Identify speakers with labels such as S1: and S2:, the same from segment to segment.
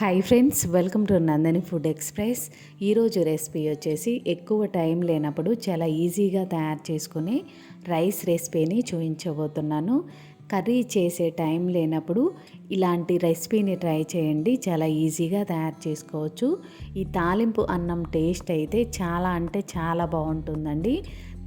S1: Hi friends welcome to Nandani food express. ఈరోజు recipe వచ్చేసి ఎక్కువ టైం లేనప్పుడు చాలా ఈజీగా తయారు చేసుకునే రైస్ రెసిపీని చూపించబోతున్నాను. కర్రీ చేసే టైం లేనప్పుడు ఇలాంటి రెసిపీని ట్రై చేయండి చాలా ఈజీగా తయారు చేసుకోవచ్చు. ఈ తాలింపు అన్నం టేస్ట్ అయితే చాలా అంటే చాలా బాగుంటుందండి.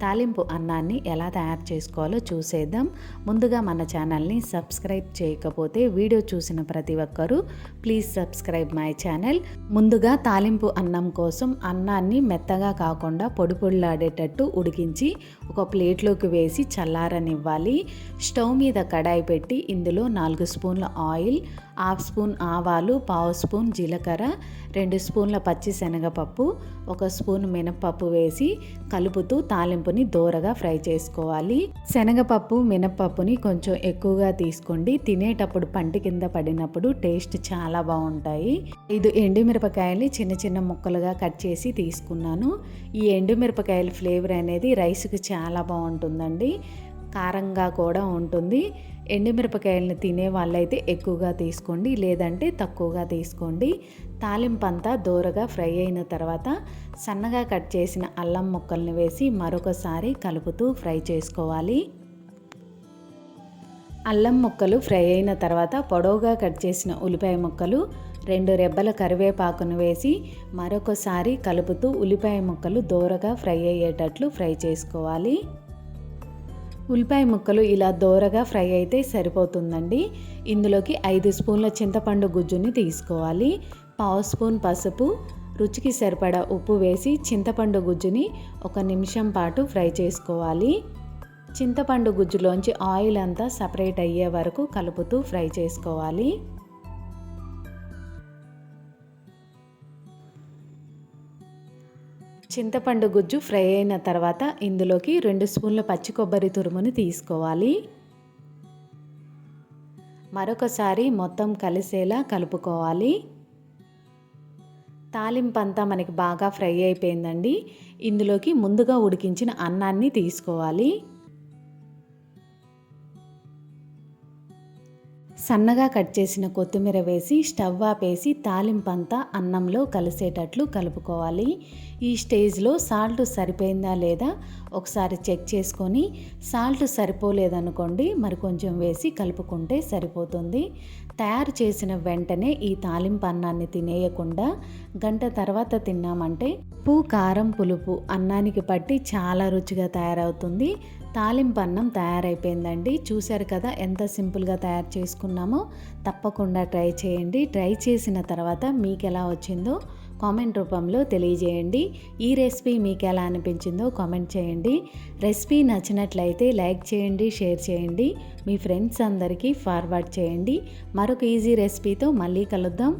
S1: తాలింపు అన్నాన్ని ఎలా తయారు చేసుకోవాలో చూసేద్దాం. ముందుగా మన ఛానల్ని సబ్స్క్రైబ్ చేయకపోతే వీడియో చూసిన ప్రతి ఒక్కరూ ప్లీజ్ సబ్స్క్రైబ్ మై ఛానల్. ముందుగా తాలింపు అన్నం కోసం అన్నాన్ని మెత్తగా కాకుండా పొడి పొడిలాడేటట్టు ఉడికించి ఒక ప్లేట్లోకి వేసి చల్లారనివ్వాలి. స్టవ్ మీద కడాయి పెట్టి ఇందులో నాలుగు స్పూన్ల ఆయిల్ హాఫ్ స్పూన్ ఆవాలు పావు స్పూన్ జీలకర్ర రెండు స్పూన్ల పచ్చి శనగపప్పు ఒక స్పూన్ మినప్పప్పు వేసి కలుపుతూ తాలింపు పప్పుని దోరగా ఫ్రై చేసుకోవాలి. శనగపప్పు మినప్పప్పుని కొంచెం ఎక్కువగా తీసుకోండి. తినేటప్పుడు పంటి కింద పడినప్పుడు టేస్ట్ చాలా బాగుంటాయి. ఇది ఎండుమిరపకాయల్ని చిన్న చిన్న ముక్కలుగా కట్ చేసి తీసుకున్నాను. ఈ ఎండుమిరపకాయల ఫ్లేవర్ అనేది రైస్కి చాలా బాగుంటుందండి. కారంగా కూడా ఉంటుంది. ఎండుమిరపకాయలను తినే వాళ్ళైతే ఎక్కువగా తీసుకోండి. లేదంటే తక్కువగా తీసుకోండి. తాలింపు అంతా దూరగా ఫ్రై అయిన తర్వాత సన్నగా కట్ చేసిన అల్లం ముక్కల్ని వేసి మరొకసారి కలుపుతూ ఫ్రై చేసుకోవాలి. అల్లం ముక్కలు ఫ్రై అయిన తర్వాత పొడవుగా కట్ చేసిన ఉల్లిపాయ ముక్కలు రెండు రెబ్బల కరివేపాకును వేసి మరొకసారి కలుపుతూ ఉల్లిపాయ ముక్కలు దూరగా ఫ్రై అయ్యేటట్లు ఫ్రై చేసుకోవాలి. ఉల్లిపాయ ముక్కలు ఇలా దోరగా ఫ్రై అయితే సరిపోతుందండి. ఇందులోకి ఐదు స్పూన్ల చింతపండు గుజ్జుని తీసుకోవాలి. పావు స్పూన్ పసుపు రుచికి సరిపడా ఉప్పు వేసి చింతపండు గుజ్జుని ఒక నిమిషం పాటు ఫ్రై చేసుకోవాలి. చింతపండు గుజ్జులోంచి ఆయిల్ అంతా సపరేట్ అయ్యే వరకు కలుపుతూ ఫ్రై చేసుకోవాలి. చింతపండు గుజ్జు ఫ్రై అయిన తర్వాత ఇందులోకి రెండు స్పూన్ల పచ్చి కొబ్బరి తురుముని తీసుకోవాలి. మరొకసారి మొత్తం కలిసేలా కలుపుకోవాలి. తాలింపు అంతా మనకి బాగా ఫ్రై అయిపోయిందండి. ఇందులోకి ముందుగా ఉడికించిన అన్నాన్ని తీసుకోవాలి. సన్నగా కట్ చేసిన కొత్తిమీర వేసి స్టవ్ ఆపేసి తాలింపంతా అన్నంలో కలిసేటట్లు కలుపుకోవాలి. ఈ స్టేజ్లో సాల్ట్ సరిపోయిందా లేదా ఒకసారి చెక్ చేసుకొని సాల్ట్ సరిపోలేదనుకోండి మరి కొంచెం వేసి కలుపుకుంటే సరిపోతుంది. తయారు చేసిన వెంటనే ఈ తాలింపు అన్నాన్ని తినేయకుండా గంట తర్వాత తిన్నామంటే ఉప్పు కారం పులుపు అన్నానికి పట్టి చాలా రుచిగా తయారవుతుంది. తాలింపు అన్నం తయారైపోయిందండి. చూశారు కదా ఎంత సింపుల్గా తయారు చేసుకున్నామో. తప్పకుండా ట్రై చేయండి. ట్రై చేసిన తర్వాత మీకు ఎలా వచ్చిందో కామెంట్ రూపంలో తెలియజేయండి. ఈ రెసిపీ మీకు ఎలా అనిపించిందో కామెంట్ చేయండి. రెసిపీ నచ్చినట్లయితే లైక్ చేయండి షేర్ చేయండి. మీ ఫ్రెండ్స్ అందరికీ ఫార్వర్డ్ చేయండి. మరొక ఈజీ రెసిపీతో మళ్ళీ కలుద్దాం.